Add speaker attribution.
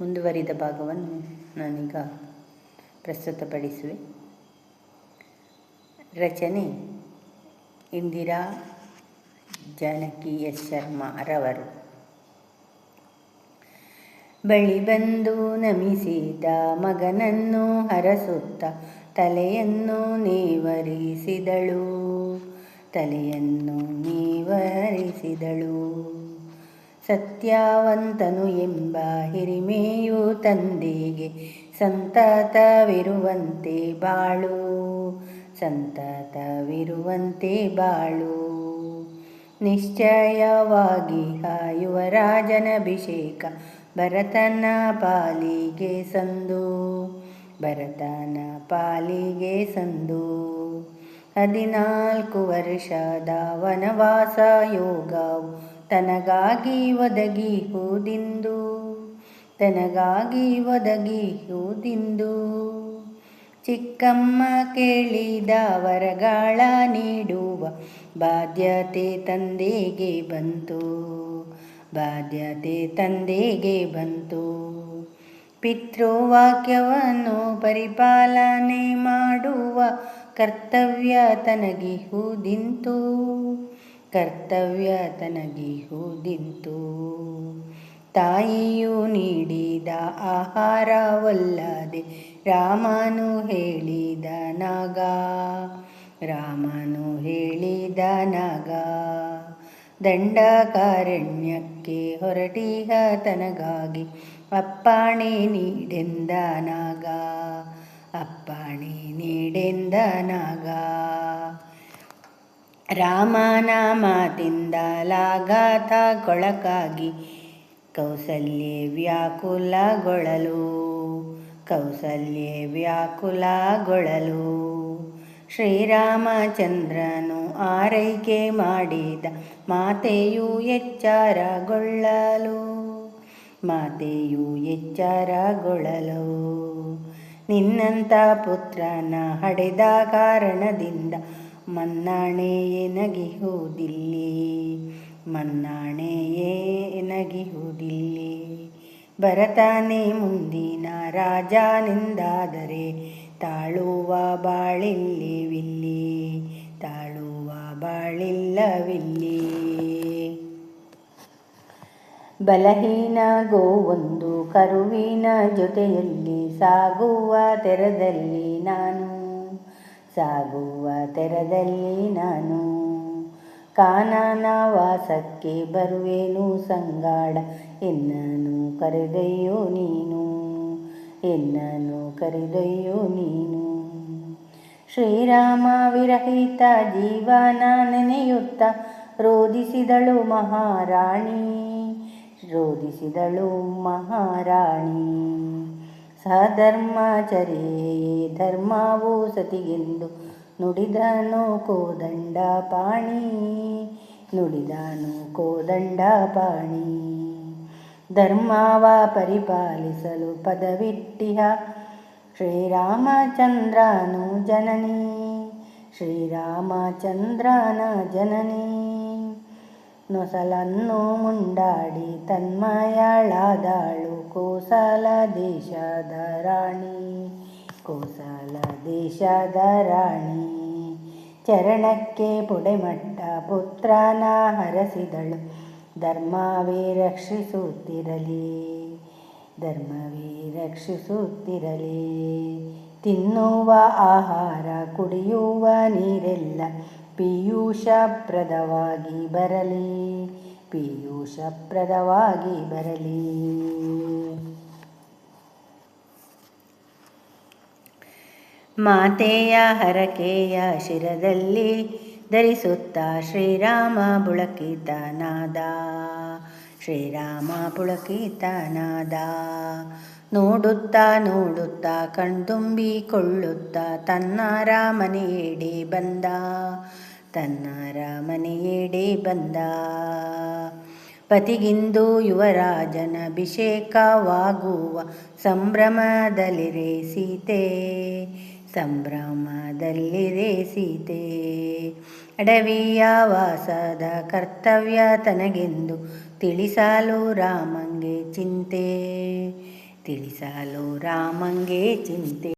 Speaker 1: ಮುಂದುವರಿದ ಭಾಗವನ್ನು ನಾನೀಗ ಪ್ರಸ್ತುತಪಡಿಸುವೆ. ರಚನೆ. ಇಂದಿರಾ ಜಾನಕಿ ಎಸ್ ಶರ್ಮಾರವರು ಬಳಿ ಬಂದು ನಮಿಸಿದ ಮಗನನ್ನು ಹರಸುತ್ತ ತಲೆಯನ್ನು ನೇವರಿಸಿದಳು. ತಲೆಯನ್ನು ನೇವರಿಸಿದಳು. ಸತ್ಯವಂತನು ಎಂಬ ಹಿರಿಮೆಯು ತಂದೆಗೆ ಸಂತತವಿರುವಂತೆ ಬಾಳು ಸಂತತವಿರುವಂತೆ ಬಾಳು. ನಿಶ್ಚಯವಾಗಿ ಯುವರಾಜನಭಿಷೇಕ ಭರತನ ಪಾಲಿಗೆ ಸಂದು, ಭರತನ ಪಾಲಿಗೆ ಸಂದು. ಹದಿನಾಲ್ಕು ವರ್ಷದ ವನವಾಸ ಯೋಗವು ತನಗಾಗಿ ಒದಗಿಹುದಿಂದು ತನಗಾಗಿ ಒದಗಿಹುದಿಂದು ಚಿಕ್ಕಮ್ಮ ಕೇಳಿದ ವರಗಾಳ ನೀಡುವ ಬಾಧ್ಯತೆ ತಂದೆಗೆ ಬಂತು, ಬಾಧ್ಯತೆ ತಂದೆಗೆ ಬಂತು. ಪಿತೃವಾಕ್ಯವನ್ನು ಪರಿಪಾಲನೆ ಮಾಡುವ ಕರ್ತವ್ಯ ತನಗಿಹುದಿಂತು ಕರ್ತವ್ಯ ತನಗಿಹುದಿಂತು ತಾಯಿಯು ನೀಡಿದ ಆಹಾರವಲ್ಲದೆ ರಾಮನು ಹೇಳಿದ ನಾಗ, ರಾಮನು ಹೇಳಿದ ನಾಗ. ದಂಡಕಾರಣ್ಯಕ್ಕೆ ಹೊರಟಿಹ ತನಗಾಗಿ ಅಪ್ಪಾಣೆ ನೀಡೆಂದ ನಾಗ, ಅಪ್ಪಾಣೆ ನೀಡೆಂದ ನಾಗ. ರಾಮನ ಮಾತಿಂದ ಕೊಳಕಾಗಿ ಕೌಸಲ್ಯೆ ವ್ಯಾಕುಲಗೊಳ್ಳಲು, ಕೌಸಲ್ಯ ವ್ಯಾಕುಲಗೊಳ್ಳಲು ಶ್ರೀರಾಮಚಂದ್ರನು ಆರೈಕೆ ಮಾಡಿದ ಮಾತೆಯು ಎಚ್ಚರಗೊಳ್ಳಲು ಮಾತೆಯು ಎಚ್ಚರಗೊಳ್ಳಲು. ನಿನ್ನಂಥ ಪುತ್ರನ ಹಡೆದ ಕಾರಣದಿಂದ ಮನ್ನಾಣೆಯೇ ನಗಿಹುದಿಲ್ಲಿ ಮನ್ನಾಣೆಯೇ ನಗಿಹುದಿಲ್ಲಿ. ಬರತಾನೆ ಮುಂದಿನ ರಾಜನಿಂದಾದರೆ, ತಾಳುವ ಬಾಳಿಲ್ಲಿವಿಲ್ಲಿ, ತಾಳುವ ಬಾಳಿಲ್ಲವಿಲ್ಲಿ. ಬಲಹೀನ ಗೋವೊಂದು ಕರುವಿನ ಜೊತೆಯಲ್ಲಿ ಸಾಗುವ ತೆರದಲ್ಲಿ ನಾನು ಸಾಗುವ ತೆರದಲ್ಲಿ ನಾನು ಕಾನನ ವಾಸಕ್ಕೆ ಬರುವೆನು ಸಂಗಾಡ ಎನ್ನನು ಕರೆದೊಯ್ಯೋ ನೀನು, ಎನ್ನನು ಕರೆದೊಯ್ಯೋ ನೀನು. ಶ್ರೀರಾಮ ವಿರಹಿತ ಜೀವನ ನೆನೆಯುತ್ತ ರೋಧಿಸಿದಳು ಮಹಾರಾಣಿ ರೋಧಿಸಿದಳು ಮಹಾರಾಣಿ. ಸಧರ್ಮಚರ್ಯೆ ಧರ್ಮವು ಸತಿಗೆಂದು. ನುಡಿದನು ಕೋದಂಡ ಪಾಣಿ, ನುಡಿದನು ಕೋದಂಡ ಪಾಣಿ. ಧರ್ಮವ ಪರಿಪಾಲಿಸಲು ಪದವಿಟ್ಟಿಹ ಶ್ರೀರಾಮಚಂದ್ರನು ಜನನಿ, ಶ್ರೀರಾಮಚಂದ್ರನ ಜನನಿ. ನೊಸಲನ್ನು ಮುಂಡಾಡಿ ತನ್ಮಯಳಾದಾಳು ಕೋಸಲ ದೇಶದ ರಾಣಿ, ಕೋಸಲ ದೇಶದ ರಾಣಿ. ಚರಣಕ್ಕೆ ಪುಡೆಮಟ್ಟ ಪುತ್ರನ ಹರಸಿದಳು, ಧರ್ಮವೇ ರಕ್ಷಿಸುತ್ತಿರಲಿ ಧರ್ಮವೇ ರಕ್ಷಿಸುತ್ತಿರಲಿ. ತಿನ್ನುವ ಆಹಾರ, ಕುಡಿಯುವ ನೀರೆಲ್ಲ ಪಿಯೂಷಪ್ರದವಾಗಿ ಬರಲಿ ಪಿಯೂಷಪ್ರದವಾಗಿ ಬರಲಿ. ಮಾತೆಯ ಹರಕೆಯ ಶಿರದಲ್ಲಿ ಧರಿಸುತ್ತ ಶ್ರೀರಾಮ ಪುಳಕಿತನಾದ ಶ್ರೀರಾಮ ಪುಳಕಿತನಾದ ನೋಡುತ್ತಾ ನೋಡುತ್ತಾ ಕಣ್ತುಂಬಿಕೊಳ್ಳುತ್ತ ತನ್ನ ರಾಮನೆಯಡಿ ಬಂದ. ತನ್ನ ರಾಮನೆಯಡಿ ಬಂದ. ಪತಿಗಿಂದು ಯುವರಾಜನ ಅಭಿಷೇಕವಾಗುವ ಸಂಭ್ರಮದಲ್ಲಿರೆ ಸೀತೆ. ಸಂಭ್ರಮದಲ್ಲಿರೆ ಸೀತೆ ಅಡವಿಯ ವಾಸದ ಕರ್ತವ್ಯ ತನಗೆಂದು ತಿಳಿಸಲು ರಾಮಂಗೆ ಚಿಂತೆ. ತಿಳಿಸಲು ರಾಮಂಗೆ ಚಿಂತೆ.